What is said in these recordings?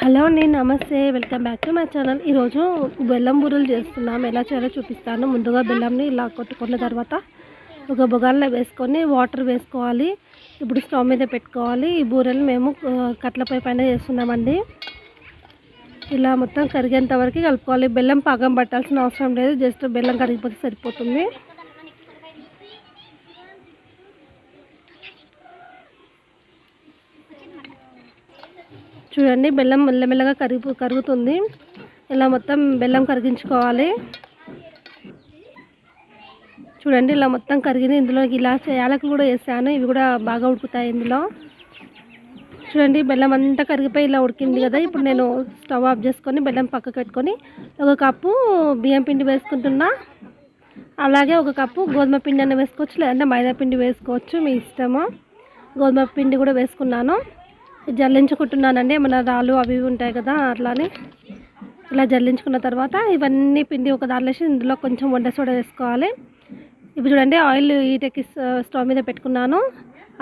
Hello అండి నమస్తే. Welcome back to my channel. ఈరోజు బెల్లం బూరెలు చేస్తున్నాం. ఎలా చేయాలో చూపిస్తాను. ముందుగా బెల్లంని ఇలా కొట్టుకున్న తర్వాత ఒక బొగాల్లో వేసుకొని వాటర్ వేసుకోవాలి. ఇప్పుడు స్టవ్ మీద పెట్టుకోవాలి. ఈ బూరెలు మేము కట్లపై పైన చేస్తున్నామండి. ఇలా మొత్తం కరిగేంత వరకు కలుపుకోవాలి. బెల్లం పాకం పట్టాల్సిన అవసరం లేదు. జస్ట్ బెల్లం కరిగిపోతే సరిపోతుంది. చూడండి బెల్లం మెల్లమెల్లగా కరిగి కరుగుతుంది. ఇలా మొత్తం బెల్లం కరిగించుకోవాలి. చూడండి ఇలా మొత్తం కరిగింది. ఇందులో ఇలా యాలకులు కూడా వేసాను. ఇవి కూడా బాగా ఉడుకుతాయి ఇందులో. చూడండి బెల్లం అంతా కరిగిపోయి ఇలా ఉడికింది కదా. ఇప్పుడు నేను స్టవ్ ఆఫ్ చేసుకొని బెల్లం పక్కకు పెట్టుకొని ఒక కప్పు బియ్యం పిండి వేసుకుంటున్నా. అలాగే ఒక కప్పు గోధుమ పిండి అన్న వేసుకోవచ్చు లేదంటే మైదా పిండి వేసుకోవచ్చు. మీ ఇష్టము. గోధుమ పిండి కూడా వేసుకున్నాను. జల్లించుకుంటున్నానండి. ఏమైనా రాళ్ళు అవి ఉంటాయి కదా అట్లానే ఇలా జల్లించుకున్న తర్వాత ఇవన్నీ పిండి ఒక దాంట్లో ఇందులో కొంచెం వంట సోడా వేసుకోవాలి. ఇప్పుడు చూడండి ఆయిల్ ఈటెక్కి స్టవ్ మీద పెట్టుకున్నాను.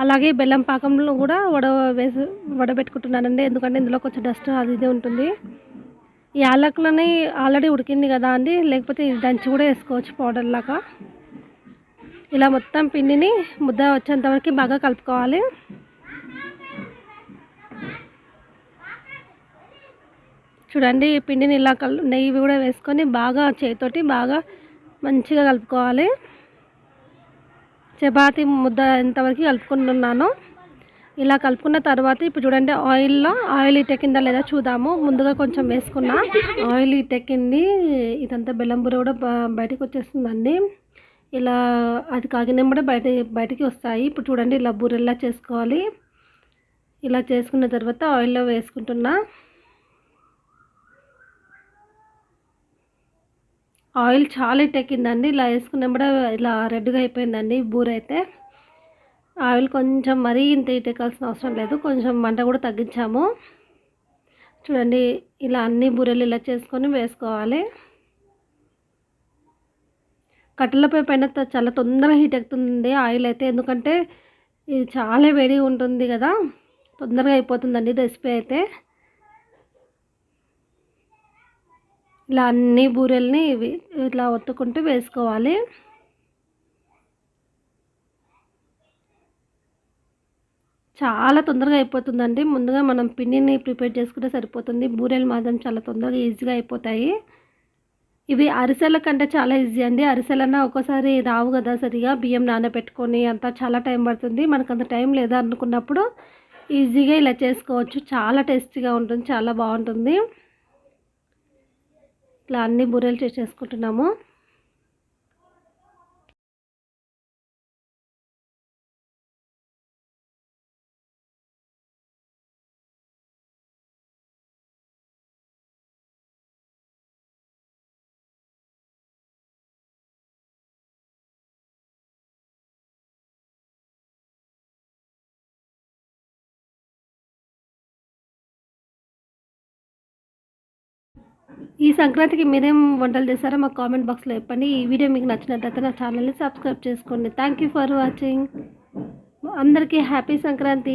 అలాగే బెల్లం పాకంలో కూడా వడ వేసి వడబెట్టుకుంటున్నానండి ఎందుకంటే ఇందులో కొంచెం డస్ట్ అది ఇది ఉంటుంది. ఈ యాలకులని ఆల్రెడీ ఉడికింది కదా అండి. లేకపోతే ఇది దంచి కూడా వేసుకోవచ్చు పౌడర్ లాగా. ఇలా మొత్తం పిండిని ముద్ద వచ్చేంత వరకు బాగా కలుపుకోవాలి. చూడండి ఈ పిండిని ఇలా కల్ నెయ్యి కూడా వేసుకొని బాగా చేతితోటి బాగా మంచిగా కలుపుకోవాలి. చపాతి ముద్ద ఎంతవరకు కలుపుకుంటున్నాను ఇలా కలుపుకున్న తర్వాత ఇప్పుడు చూడండి ఆయిల్లో ఆయిల్ ఇటెక్కిందా లేదా చూద్దాము. ముందుగా కొంచెం వేసుకున్నా ఆయిల్ ఇటెక్కింది ఇదంతా బెల్లం కూడా బయటకు వచ్చేస్తుందండి. ఇలా అది కాగినప్పుడే బయట బయటికి వస్తాయి. ఇప్పుడు చూడండి ఇలా బూరెల్లా చేసుకోవాలి. ఇలా చేసుకున్న తర్వాత ఆయిల్లో వేసుకుంటున్నా. ఆయిల్ చాలా ఎక్కిందండి ఇలా వేసుకున్నప్పుడే ఇలా రెడ్గా అయిపోయిందండి బూర అయితే. ఆయిల్ కొంచెం మరీ ఇంత ఎక్కాల్సిన అవసరం లేదు. కొంచెం మంట కూడా తగ్గించాము. చూడండి ఇలా అన్ని బూరెలు ఇలా చేసుకొని వేసుకోవాలి. కట్టెలపై పైన చాలా తొందరగా హీట్ ఎక్కుతుంది ఆయిల్ అయితే. ఎందుకంటే ఇది చాలా వేడిగా ఉంటుంది కదా. తొందరగా అయిపోతుందండి రెసిపీ అయితే. ఇలా అన్ని బూరెల్ని ఇవి ఇట్లా ఒత్తుకుంటూ వేసుకోవాలి. చాలా తొందరగా అయిపోతుందండి. ముందుగా మనం పిండిని ప్రిపేర్ చేసుకుంటే సరిపోతుంది. బూరెలు మాత్రం చాలా తొందరగా ఈజీగా అయిపోతాయి. ఇవి అరిసెల కంటే చాలా ఈజీ అండి. అరిసెలన్నా ఒక్కోసారి రావు కదా సరిగా. బియ్యం నానబెట్టుకొని అంతా చాలా టైం పడుతుంది. మనకు అంత టైం లేదా అనుకున్నప్పుడు ఈజీగా ఇలా చేసుకోవచ్చు. చాలా టేస్టీగా ఉంటుంది. చాలా బాగుంటుంది. ఇట్లా అన్ని బూరెలు చేసేసుకుంటున్నాము. ఈ సంక్రాంతికి మీరేం వంటలు చేస్తారో మాకు కామెంట్ బాక్స్లో చెప్పండి. ఈ వీడియో మీకు నచ్చినట్లయితే నా ఛానల్ని సబ్స్క్రైబ్ చేసుకోండి. థ్యాంక్ యూ ఫర్ వాచింగ్ అందరికీ హ్యాపీ సంక్రాంతి.